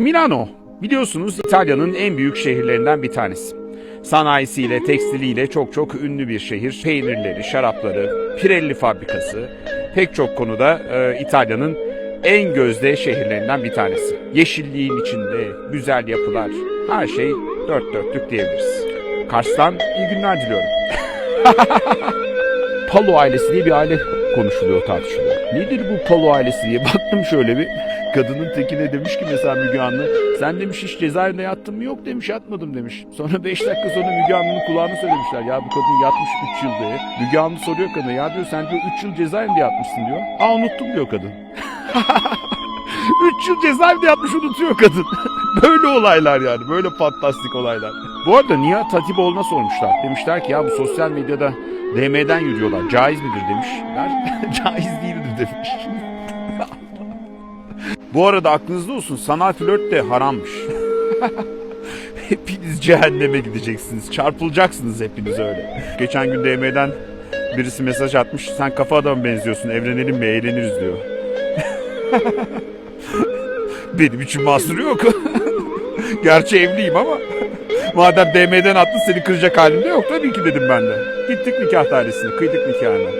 Milano biliyorsunuz İtalya'nın en büyük şehirlerinden bir tanesi. Sanayisiyle, tekstiliyle çok çok ünlü bir şehir. Peynirleri, şarapları, Pirelli fabrikası pek çok konuda e, İtalya'nın en gözde şehirlerinden bir tanesi. Yeşilliğin içinde güzel yapılar, her şey dört dörtlük diyebiliriz. Kars'tan iyi günler diliyorum. Palo ailesi diye bir aile konuşuluyor tartışılıyor. Nedir bu Palo ailesi diye baktım şöyle bir kadının tekine demiş ki mesela Müge Anlı sen demiş hiç cezaevinde yattın mı yok demiş yatmadım demiş. Sonra 5 dakika sonra Müge Anlı'nın kulağına söylemişler ya bu kadın yatmış 3 yıl diye. Müge Anlı soruyor kadına ya diyor sen diyor 3 yıl cezaevinde yatmışsın diyor. Aa unuttum diyor kadın. 3 yıl cezaevinde yatmış unutuyor kadın. böyle olaylar yani böyle fantastik olaylar. Bu arada Nihat Hatipoğlu'na sormuşlar. Demişler ki ya bu sosyal medyada DM'den yürüyorlar. Caiz midir demişler. Caiz demiş. Bu arada aklınızda olsun sanal flört de harammış. hepiniz cehenneme gideceksiniz. Çarpılacaksınız hepiniz öyle. Geçen gün DM'den birisi mesaj atmış. Sen kafa adamı benziyorsun. Evlenelim mi? Eğleniriz diyor. Benim için mahsuru yok. Gerçi evliyim ama madem DM'den attın seni kıracak halim de yok tabii ki dedim ben de. Gittik nikah dairesine, kıydık nikahını.